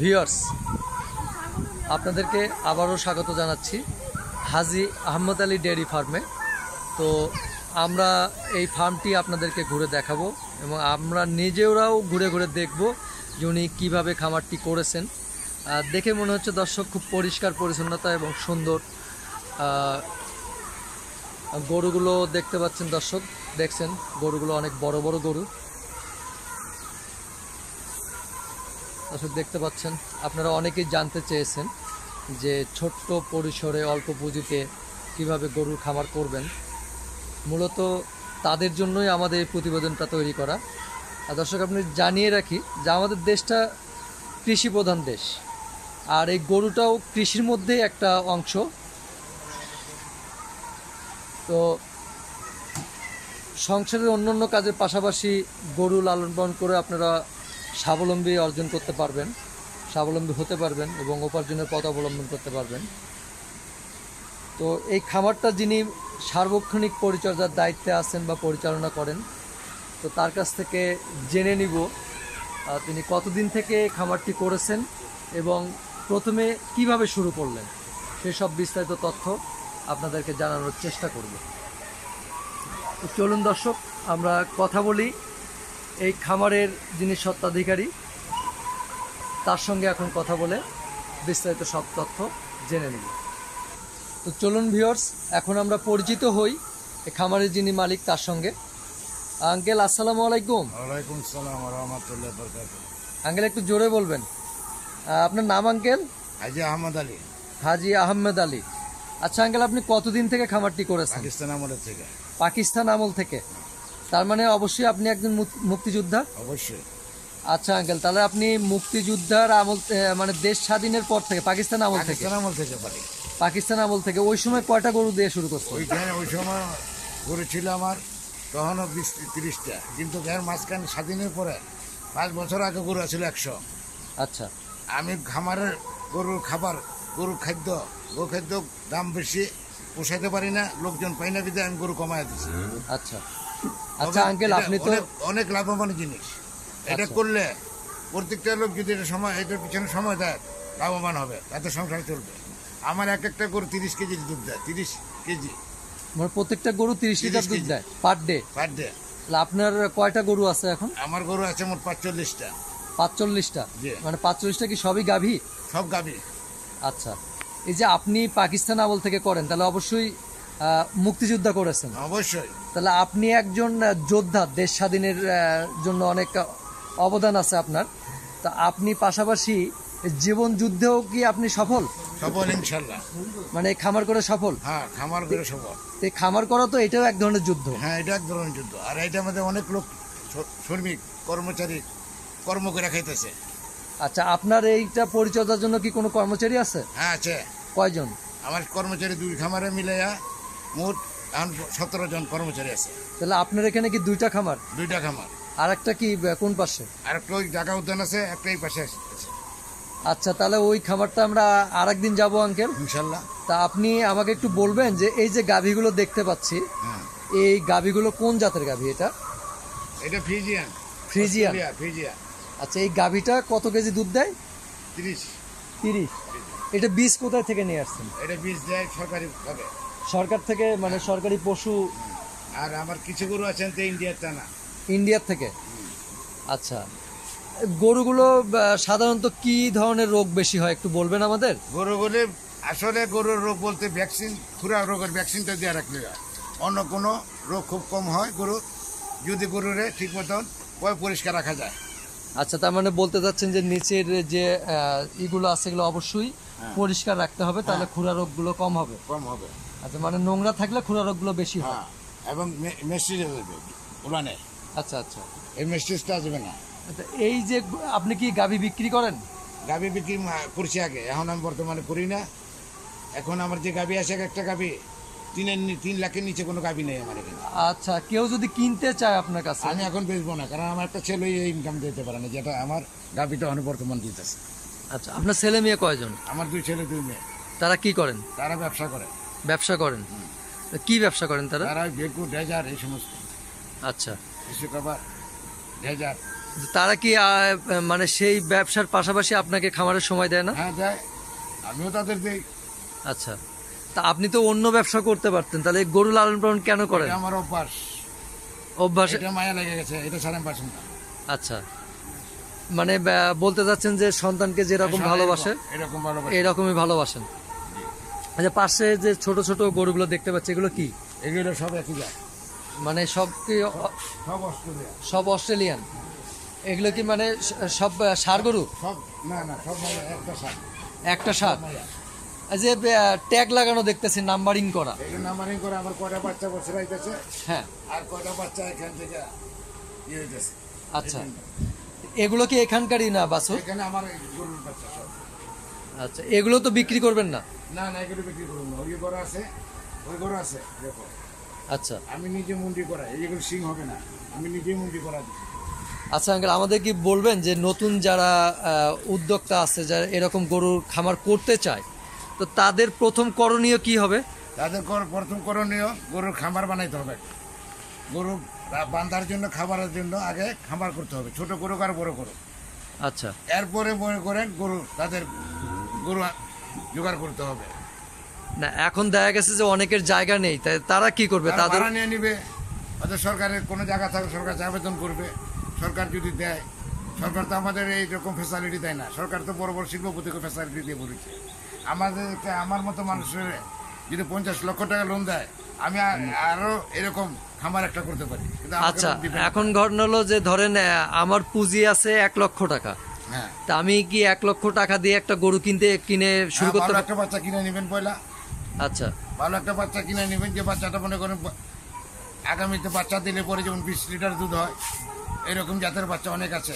Viewers, আপনাদেরকে আবারও স্বাগত জানাচ্ছি হাজি আহমদ আলী ডেয়ারি ফার্মে। তো আমরা এই ফার্মটি আপনাদেরকে ঘুরে দেখাবো এবং আমরা নিজেরাও ঘুরে ঘুরে দেখব যে উনি কীভাবে খামারটি করেছেন। দেখে মনে হচ্ছে দর্শক খুব পরিষ্কার, পরিচ্ছন্নতা এবং সুন্দর গরুগুলো দেখতে পাচ্ছেন দর্শক। দেখছেন গরুগুলো অনেক বড় বড় গরু। দর্শক দেখতে পাচ্ছেন, আপনারা অনেকেই জানতে চেয়েছেন যে ছোট্ট পরিসরে অল্প পুঁজিতে কীভাবে গরুর খামার করবেন। মূলত তাদের জন্যই আমাদের এই প্রতিবেদনটা তৈরি করা। আর দর্শক, আপনি জানিয়ে রাখি যে আমাদের দেশটা কৃষি প্রধান দেশ। আর এই গরুটাও কৃষির মধ্যেই একটা অংশ। তো সংসারের অন্যান্য কাজের পাশাপাশি গরু লালন পালন করে আপনারা স্বাবলম্বী অর্জন করতে পারবেন, স্বাবলম্বী হতে পারবেন এবং উপার্জনের পথ অবলম্বন করতে পারবেন। তো এই খামারটা যিনি সার্বক্ষণিক পরিচর্যার দায়িত্বে আছেন বা পরিচালনা করেন, তো তার কাছ থেকে জেনে নিব তিনি কতদিন থেকে খামারটি করেছেন এবং প্রথমে কীভাবে শুরু করলেন সেসব বিস্তারিত তথ্য আপনাদেরকে জানানোর চেষ্টা করব। চলুন দর্শক, আমরা কথা বলি এই খামারের যিনি সত্ত্বাধিকারী তার সঙ্গে এখন কথা বলে বিস্তারিত সব তথ্য জেনে নিব। তো চলুন ভিওর্স এখন আমরা পরিচিত হই এই খামারের যিনি মালিক তার সঙ্গে। আঙ্কেল আসসালামু আলাইকুম। ওয়ালাইকুম সালাম রহমতুল্লাহ বরকাত আঙ্কেল একটু জোরে বলবেন। আপনার নাম আঙ্কেল? হাজি আহমদ আলী। হাজি আহমেদ আলী। আচ্ছা আঙ্কেল আপনি কতদিন থেকে খামারটি করেছেন? পাকিস্তান আমলের থেকে। পাকিস্তান আমল থেকে। তার মানে অবশ্যই আপনি একজন মুক্তিযোদ্ধা? অবশ্যই। আচ্ছা আঙ্কেল তাহলে আপনি মুক্তিযোদ্ধার আমল মানে দেশ স্বাধীনের পর থেকে পাকিস্তান আমল থেকে? আমল থেকে পারি পাকিস্তান আমল থেকে ওই সময় কয়টা গরু দিয়ে শুরু করছেন? ওইখানে ওই সময় গরু ছিল আমার তখনও বিশ তিরিশটা। কিন্তু এর মাঝখানে স্বাধীনের পরে পাঁচ বছর আগে গরু ছিল একশো। আচ্ছা। আমি খামারের গরুর খাবার গরুর খাদ্য গরু খাদ্য দাম বেশি পোষাইতে পারি না লোকজন পাই না বিধে আমি গরু কমাই দিচ্ছি আচ্ছা। আচ্ছা আঙ্কেল আপনি তো অনেক- লাভবান জিনিস। এটা আচ্ছা। করলে প্রত্যেকটা লোক যদি এটা সময় এটার পিছনে সময় দেয় লাভবান হবে তাতে সংসার চলবে। আমার এক একটা গরু তিরিশ কেজি দুধ দেয় তিরিশ কেজি। মানে প্রত্যেকটা গরু তিরিশ লিটার দুধ। দেয় পার ডে পার ডে আপনার কয়টা গরু আছে এখন? আমার গরু আছে মোট পাঁচচল্লিশটা। পাঁচচল্লিশটা। মানে পাঁচচল্লিশটা কি সবই গাভী? সব গাভী। আচ্ছা। এই যে আপনি পাকিস্তান আমল থেকে করেন তাহলে অবশ্যই মুক্তিযোদ্ধা করেছেন। অবশ্যই। তাহলে আপনি একজন যোদ্ধা দেশ স্বাধীনের জন্য অনেক অবদান আছে আপনার। তা আপনি পাশাপাশি জীবন যুদ্ধেও কি আপনি সফল? সফল ইনশাল্লাহ। মানে খামার করে সফল? হ্যাঁ খামার করে সফল। এই খামার করা তো এটাও এক ধরনের যুদ্ধ। হ্যাঁ এটা এক ধরনের যুদ্ধ। আর এটা আমাদের অনেক লোক শ্রমিক কর্মচারী কর্ম করে খাইতেছে। আচ্ছা আপনার এইটা পরিচর্যার জন্য কি কোনো কর্মচারী আছে? হ্যাঁ আছে। কয়জন? আমার কর্মচারী দুই খামারে মিলাইয়া মোট সতেরো জন কর্মচারী আছে। তাহলে আপনার এখানে কি দুইটা খামার? দুইটা খামার। আর একটা কি কোন পাশে? আর একটা ওই জায়গা উদ্যান আছে একটা এই পাশে আছে। আচ্ছা তাহলে ওই খামারটা আমরা আর একদিন যাব আঙ্কেল। ইনশাল্লাহ। তা আপনি আমাকে একটু বলবেন যে এই যে গাভীগুলো দেখতে পাচ্ছি হ্যাঁ। এই গাভীগুলো কোন জাতের গাভী এটা? এটা ফ্রিজিয়ান। ফ্রিজিয়ান। ফ্রিজিয়া আচ্ছা এই গাভীটা কত কেজি দুধ দেয়? তিরিশ। তিরিশ। এটা বীজ কোথায় থেকে নিয়ে আসছেন? এটা বীজ দেয় সরকারি ভাবে সরকার থেকে মানে সরকারি পশু আর আমার কিছু গরু আছেন তো ইন্ডিয়ার টানা ইন্ডিয়ার থেকে? আচ্ছা। গরুগুলো সাধারণত কি ধরনের রোগ বেশি হয় একটু বলবেন আমাদের? গরু বলে আসলে গরুর রোগ বলতে ভ্যাকসিন খুরা রোগের ভ্যাকসিনটা দেওয়া রাখলে হয়। অন্য কোনো রোগ খুব কম হয় গরু। যদি গরুরে ঠিক মতন পরিষ্কার রাখা যায়। আচ্ছা তার মানে বলতে চাচ্ছেন যে নিচের যে ইগুলো আছে এগুলো অবশ্যই পরিষ্কার রাখতে হবে তাহলে খুরা রোগগুলো কম হবে। কম হবে। আচ্ছা মানে নোংরা থাকলে খুরা রোগগুলো বেশি হয়। হ্যাঁ এবং মেস্টিজ আসবে উলানে আচ্ছা আচ্ছা। এই মেস্টিজটা আসবে না। আচ্ছা, এই যে আপনি কি গাভী বিক্রি করেন? গাবি বিক্রি করছি আগে এখন আমি বর্তমানে করি না। এখন আমার যে গাবি আছে এক একটা গাবি তিনের তিন লাখের নিচে কোনো গাবি নেই আমার এখানে। আচ্ছা কেউ যদি কিনতে চায় আপনার কাছে? আমি এখন বেচবো না কারণ আমার একটা ছেলে ইনকাম দিতে পারে না যেটা আমার গাবিটা এখন বর্তমান দিতেছে। আচ্ছা আপনার ছেলে মেয়ে কয়জন? আমার দুই ছেলে দুই মেয়ে। তারা কি করেন? তারা ব্যবসা করে। ব্যবসা করেন? কি ব্যবসা করেন তারা? তারা বেকু ডেজার এই সমস্ত। আচ্ছা। ডেজার। তারা কি মানে সেই ব্যবসার পাশাপাশি আপনাকে খামারের সময় দেয় না? হ্যাঁ দেয়। আমিও তাদের দিই। আচ্ছা। তা আপনি তো অন্য ব্যবসা করতে পারতেন। তাহলে গরু লালন পালন কেন করেন? আমার অভ্যাস। অভ্যাস এটা মায়া লেগে গেছে। এটা সারেন পার্সেন্ট আচ্ছা। মানে বলতে চাচ্ছেন যে সন্তানকে যেরকম ভালোবাসে এরকম ভালোবাসে। এরকমই ভালোবাসেন। আচ্ছা পাশে যে ছোট ছোট গরুগুলো দেখতে পাচ্ছি এগুলো কি? এগুলো সব একই যায় মানে সব কি সব অস্ট্রেলিয়া সব অস্ট্রেলিয়ান? এগুলো কি মানে সব ষাঁড় গরু? সব না না সব একটা সার। একটা এই যে ট্যাগ লাগানো দেখতেছি নাম্বারিং করা। নাম্বারিং করে আমার কয়টা বাচ্চা বসে রাইতেছে? হ্যাঁ। আর কয়টা বাচ্চা এখান থেকে ইয়ে হইতেছে? আচ্ছা। এগুলো কি এখানকারই না বাসু এখানে আমার গরুর বাচ্চা সব। আচ্ছা এগুলো তো বিক্রি করবেন না? না না এগুলো বিক্রি করব না। ওই গরু আছে ওই গরু আছে দেখো। আচ্ছা। আমি নিজে মুন্ডি করাই এইগুলো সিং হবে না। আমি নিজেই মুন্ডি করা দিই আচ্ছা আঙ্কেল আমাদের কি বলবেন যে নতুন যারা উদ্যোক্তা আছে যারা এরকম গরুর খামার করতে চায় তো তাদের প্রথম করণীয় কি হবে? তাদের কর- প্রথম করণীয় গরুর খামার বানাইতে হবে। গরু বান্ধার জন্য খাবারের জন্য আগে খামার করতে হবে। ছোট গরু আর বড় গরু আচ্ছা। এরপরে মনে করেন গরু তাদের গরু জোগাড় করতে হবে। না এখন দেখা গেছে যে অনেকের জায়গা নেই তাই তারা কি করবে? তাদের নিয়ে নিবে হয়তো সরকারের কোনো জায়গা থাকলে সরকার আবেদন করবে সরকার যদি দেয় সরকার তো আমাদের এই রকম ফেসিলিটি দেয় না সরকার তো বড় বড় শিল্পপতিকে ফেসিলিটি দিয়ে বলেছে। আমাদেরকে আমার মতো মানুষের যদি পঞ্চাশ লক্ষ টাকা লোন দেয় আমি আ- আরও এরকম খামার একটা করতে পারি। আচ্ছা। এখন ঘটনা হলো যে ধরেন আমার পুঁজি আছে এক লক্ষ টাকা। তা আমি কি এক লক্ষ টাকা দিয়ে একটা গরু কিনতে কিনে শুরু হ্যাঁ, করতে একটা বাচ্চা কিনে নেবেন পয়লা। আচ্ছা। ভালো একটা বাচ্চা কিনে নেবেন যে বাচ্চাটা মনে করেন আগামীতে বাচ্চা দিলে পরে যেমন বিশ লিটার দুধ হয় এরকম জাতের বাচ্চা অনেক আছে।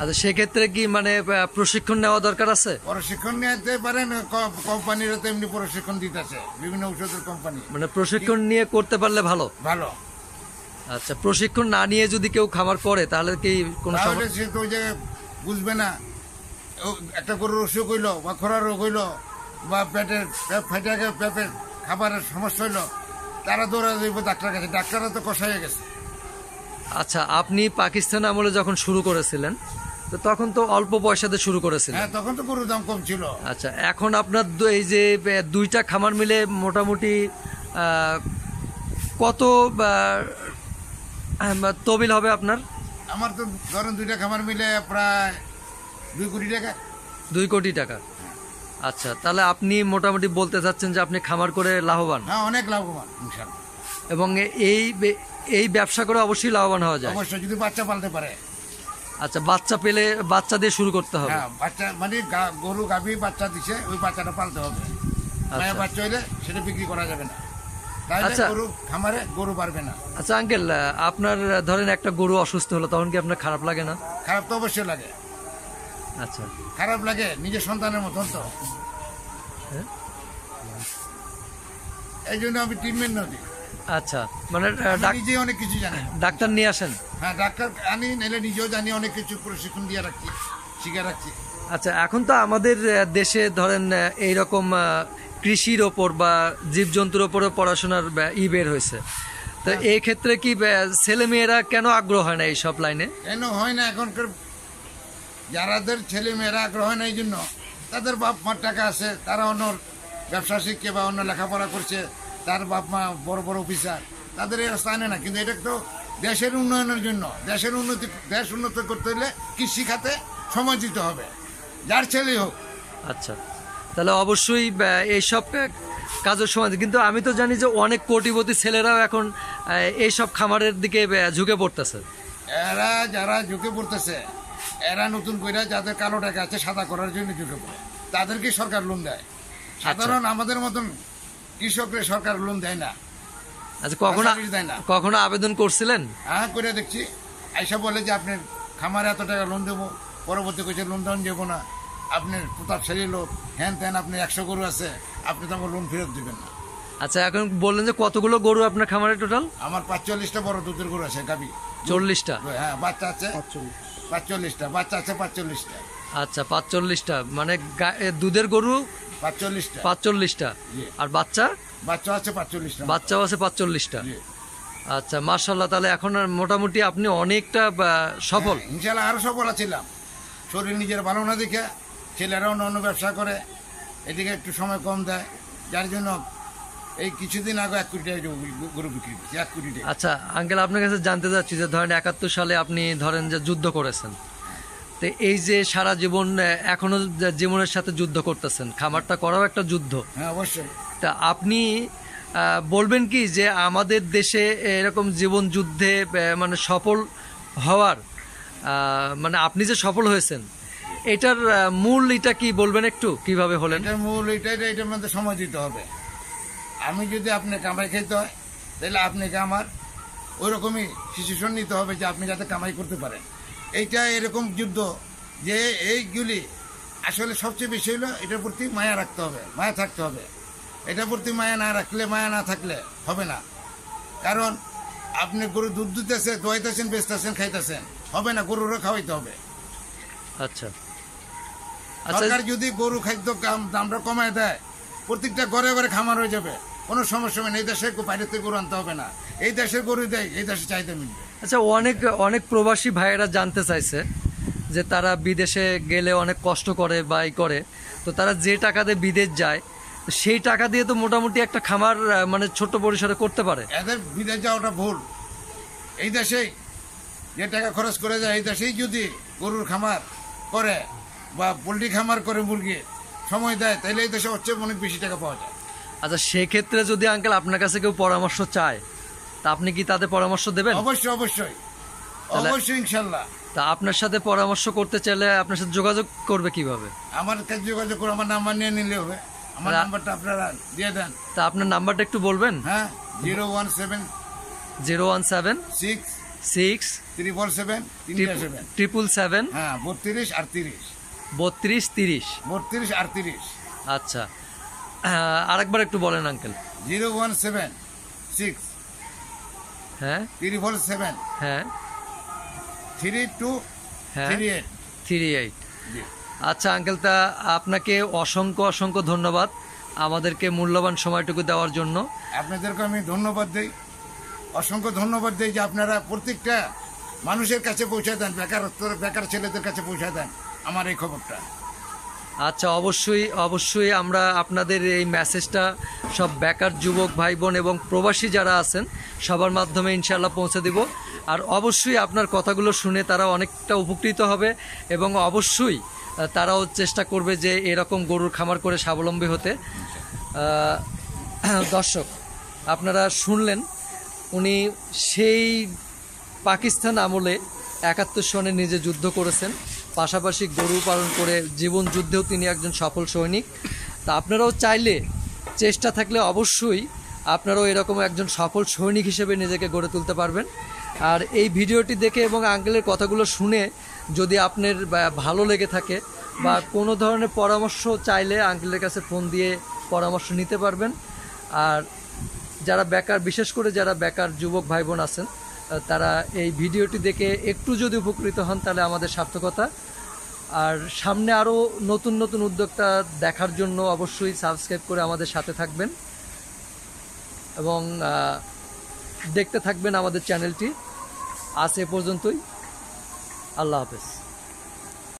আচ্ছা সেক্ষেত্রে কি মানে প্রশিক্ষণ নেওয়া দরকার আছে? প্রশিক্ষণ নিতে পারেন ক- কোম্পানিরা তো এমনি প্রশিক্ষণ দিতেছে বিভিন্ন ঔষধের কোম্পানি। মানে প্রশিক্ষণ নিয়ে করতে পারলে ভালো? ভালো। আচ্ছা প্রশিক্ষণ না নিয়ে যদি কেউ খামার করে তাহলে কি কোনো সমস্যা? সে তো যে বুঝবে না। একটা গরুর অসুখ হইল বা খরা রোগ হইল বা পেটের পেট ফাইটে গে- পেটের খাবারের সমস্যা হইল তারা দৌড়া দিব ডাক্তার কাছে। ডাক্তাররা তো কষাইয়ে গেছে। আচ্ছা আপনি পাকিস্তান আমলে যখন শুরু করেছিলেন তো তখন তো অল্প পয়সাতে শুরু করেছিলেন। হ্যাঁ তখন তো গরুর দাম কম ছিল। আচ্ছা এখন আপনার এই যে দুইটা খামার মিলে মোটামুটি কত তবিল হবে আপনার? আমার তো ধরেন দুইটা খামার মিলে প্রায় দুই কোটি টাকা। দুই কোটি টাকা। আচ্ছা তাহলে আপনি মোটামুটি বলতে চাচ্ছেন যে আপনি খামার করে লাভবান? হ্যাঁ অনেক লাভবান এবং এই এই ব্যবসা করে অবশ্যই লাভবান হওয়া যায়? অবশ্যই যদি বাচ্চা পালতে পারে। আচ্ছা বাচ্চা পেলে বাচ্চা দিয়ে শুরু করতে হবে। হ্যাঁ বাচ্চা মানে গরু গাভী বাচ্চা দিছে ওই বাচ্চাটা পালতে হবে। মায়ের বাচ্চা হইলে সেটা বিক্রি করা যাবে না। আচ্ছা। গরু খামারে গরু পারবে না। আচ্ছা আঙ্কেল আপনার ধরেন একটা গরু অসুস্থ হলো তখন কি আপনার খারাপ লাগে না? খারাপ তো অবশ্যই লাগে। আচ্ছা। খারাপ লাগে নিজের সন্তানের মতন তো। হ্যাঁ। এই জন্য আমি ট্রিটমেন্ট দিই। আচ্ছা মানে নিজেই অনেক কিছু জানি। ডাক্তার নিয়ে আসেন? হ্যাঁ ডাক্তার আনি নাহলে নিজেও জানি অনেক কিছু প্রশিক্ষণ দিয়ে রাখছি শিখে রাখছি আচ্ছা এখন তো আমাদের দেশে ধরেন এইরকম কৃষির ওপর বা জীবজন্তুর ওপরে পড়াশোনার ই বের হয়েছে। তো এই ক্ষেত্রে কি ছেলে মেয়েরা কেন আগ্রহ হয় না এই সব লাইনে? কেন হয় না এখনকার যারাদের ছেলে মেয়েরা আগ্রহ হয় না এই জন্য? তাদের বাপ মার টাকা আছে তারা অন্য ব্যবসা শিখছে বা অন্য লেখাপড়া করছে তার বাপ মা বড় বড় অফিসার তাদের এই রাস্তা আনে না। কিন্তু এটা তো দেশের উন্নয়নের জন্য। দেশের উন্নতি দেশ উন্নত করতে হলে কৃষি খাতে সময় দিতে হবে। যার ছেলেই হোক। আচ্ছা। তাহলে অবশ্যই এইসব কাজের সময় কিন্তু আমি তো জানি যে অনেক কোটিপতি ছেলেরাও এখন এইসব খামারের দিকে ঝুঁকে পড়তেছে। এরা যারা ঝুঁকে পড়তেছে এরা নতুন করে যাদের কালো টাকা আছে সাদা করার জন্য ঝুঁকে পড়ে। তাদেরকে সরকার লোন দেয়। সাধারণ আমাদের মতন কৃষকরা সরকার লোন দেয় না। আচ্ছা কখনো না। কখনো আবেদন করছিলেন? হ্যাঁ করে দেখছি। আইসা বলে যে আপনার খামারে এত টাকা লোন দেবো পরবর্তী কিছু লোন দেওয়া যাব না। আপনার প্রতাপ ছেলে লোক হ্যান ত্যান আপনি একশো গরু আছে আপনি তো আমার লোন ফেরত দিবেন না। আচ্ছা এখন বললেন যে কতগুলো গরু আপনার খামারে টোটাল আমার পাঁচচল্লিশটা বড় দুধের গরু আছে গাবি। চল্লিশটা? হ্যাঁ বাচ্চা আছে? পাঁচচল্লিশটা বাচ্চা আছে পাঁচচল্লিশটা। আচ্ছা পাঁচচল্লিশটা মানে দুধের গরু পাঁচচল্লিশটা। পাঁচচল্লিশটা আর বাচ্চা? বাচ্চা আছে পাঁচচল্লিশটা। বাচ্চাও আছে পাঁচচল্লিশটা। আচ্ছা মার্শাল্লাহ তাহলে এখন আর মোটামুটি আপনি অনেকটা সফল। হ্যাঁ, ইনশাল্লাহ আরও সফল আছিলাম। শরীর নিজের ভালো না দেখে ছেলেরা অন্য অন্য ব্যবসা করে এদিকে একটু সময় কম দেয়। যার জন্য এই কিছুদিন আগে এক কোটি টাকা গরু- বিক্রি করছি এক কোটি টাকা। আচ্ছা আঙ্কেল আপনার কাছে জানতে চাচ্ছি যে ধরেন একাত্তর সালে আপনি ধরেন যে যুদ্ধ করেছেন। তো এই যে সারা জীবন এখনও জীবনের সাথে যুদ্ধ করতেছেন খামারটা করাও একটা যুদ্ধ। হ্যাঁ অবশ্যই। তা আপনি বলবেন কি যে আমাদের দেশে এরকম জীবন যুদ্ধে মানে সফল হওয়ার মানে আপনি যে সফল হয়েছেন এটার মূল এটা কি বলবেন একটু? কীভাবে হলেন? এটার মূল এটাই এটার মধ্যে সময় দিতে হবে। আমি যদি আপনি কামাই খেতে হয় তাহলে আপনাকে আমার ওই রকমই সিচুয়েশন নিতে হবে যে আপনি যাতে কামাই করতে পারেন। এইটা এরকম যুদ্ধ যে এইগুলি আসলে সবচেয়ে বেশি হলো এটার প্রতি মায়া রাখতে হবে মায়া থাকতে হবে। এটার প্রতি মায়া না রাখলে মায়া না থাকলে হবে না। কারণ আপনি গরু দুধ দিতেছে দোয়াইতেছেন বেচতেছেন খাইতেছেন হবে না গরুরও খাওয়াইতে হবে। আচ্ছা। সরকার যদি গরু খাদ্য দামটা কমায় দেয় প্রত্যেকটা ঘরে ঘরে খামার হয়ে যাবে। কোনো সমস্যা হবে না। এই দেশে বাইরে থেকে গরু আনতে হবে না। এই দেশের গরু দেয় এই দেশে চাহিদা মিলবে। আচ্ছা অনেক অনেক প্রবাসী ভাইয়েরা জানতে চাইছে যে তারা বিদেশে গেলে অনেক কষ্ট করে বা করে। তো তারা যে টাকা দিয়ে বিদেশ যায় সেই টাকা দিয়ে তো মোটামুটি একটা খামার মানে ছোট পরিসরে করতে পারে। এদের বিদেশ যাওয়াটা ভুল। এই দেশেই যে টাকা খরচ করে যায় এই দেশেই যদি গরুর খামার করে বা পোলট্রি খামার করে মুরগি সময় দেয় তাহলে এই দেশে হচ্ছে অনেক বেশি টাকা পাওয়া যায়। আচ্ছা সেক্ষেত্রে যদি আঙ্কেল আপনার কাছে কেউ পরামর্শ চায় তা আপনি কি তাদের পরামর্শ দেবেন? অবশ্যই অবশ্যই। অবশ্যই ইনশাল্লাহ। তা আপনার সাথে পরামর্শ করতে চাইলে আপনার সাথে যোগাযোগ করবে কীভাবে? আমার কাছে যোগাযোগ করে আমার নাম্বার নিয়ে নিলে হবে। আমার নাম্বারটা আপনারা দিয়ে দেন। তা আপনার নাম্বারটা একটু বলবেন? হ্যাঁ zero one seven zero one seven six six triple seven তিনটা সেভেন। ট্রিপল সেভেন হ্যাঁ বত্রিশ আর তিরিশ বত্রিশ তিরিশ। বত্রিশ আর তিরিশ। আচ্ছা। আরেকবার একটু বলেন uncle. Zero one seven six. হ্যাঁ? Triple seven. হ্যাঁ। থ্রি টু হ্যাঁ। Three eight. Three eight. আচ্ছা আঙ্কেল তা আপনাকে অসংখ্য অসংখ্য ধন্যবাদ আমাদেরকে মূল্যবান সময়টুকু দেওয়ার জন্য। আপনাদেরকে আমি ধন্যবাদ দিই। অসংখ্য ধন্যবাদ দিই যে আপনারা প্রত্যেকটা মানুষের কাছে পৌঁছে দেন বেকার বেকার ছেলেদের কাছে পৌঁছে দেন। আমার এই খবরটা। আচ্ছা অবশ্যই অবশ্যই আমরা আপনাদের এই মেসেজটা সব বেকার যুবক ভাই বোন এবং প্রবাসী যারা আছেন, সবার মাধ্যমে ইনশাল্লাহ পৌঁছে দিব। আর অবশ্যই আপনার কথাগুলো শুনে তারা অনেকটা উপকৃত হবে এবং অবশ্যই তারাও চেষ্টা করবে যে এরকম গরুর খামার করে স্বাবলম্বী হতে। দর্শক, আপনারা শুনলেন, উনি সেই পাকিস্তান আমলে একাত্তর সনে নিজে যুদ্ধ করেছেন। পাশাপাশি গরু পালন করে জীবন যুদ্ধেও তিনি একজন সফল সৈনিক। তা আপনারাও চাইলে চেষ্টা থাকলে অবশ্যই আপনারাও এরকম একজন সফল সৈনিক হিসেবে নিজেকে গড়ে তুলতে পারবেন। আর এই ভিডিওটি দেখে এবং আঙ্কেলের কথাগুলো শুনে যদি আপনার ভালো লেগে থাকে বা কোনো ধরনের পরামর্শ চাইলে আঙ্কেলের কাছে ফোন দিয়ে পরামর্শ নিতে পারবেন। আর যারা বেকার, বিশেষ করে যারা বেকার যুবক ভাই বোন আছেন তারা এই ভিডিওটি দেখে একটু যদি উপকৃত হন, তাহলে আমাদের সার্থকতা। আর সামনে আরও নতুন নতুন উদ্যোক্তা দেখার জন্য অবশ্যই সাবস্ক্রাইব করে আমাদের সাথে থাকবেন এবং দেখতে থাকবেন আমাদের চ্যানেলটি। আজ এ পর্যন্তই। আল্লাহ হাফেজ।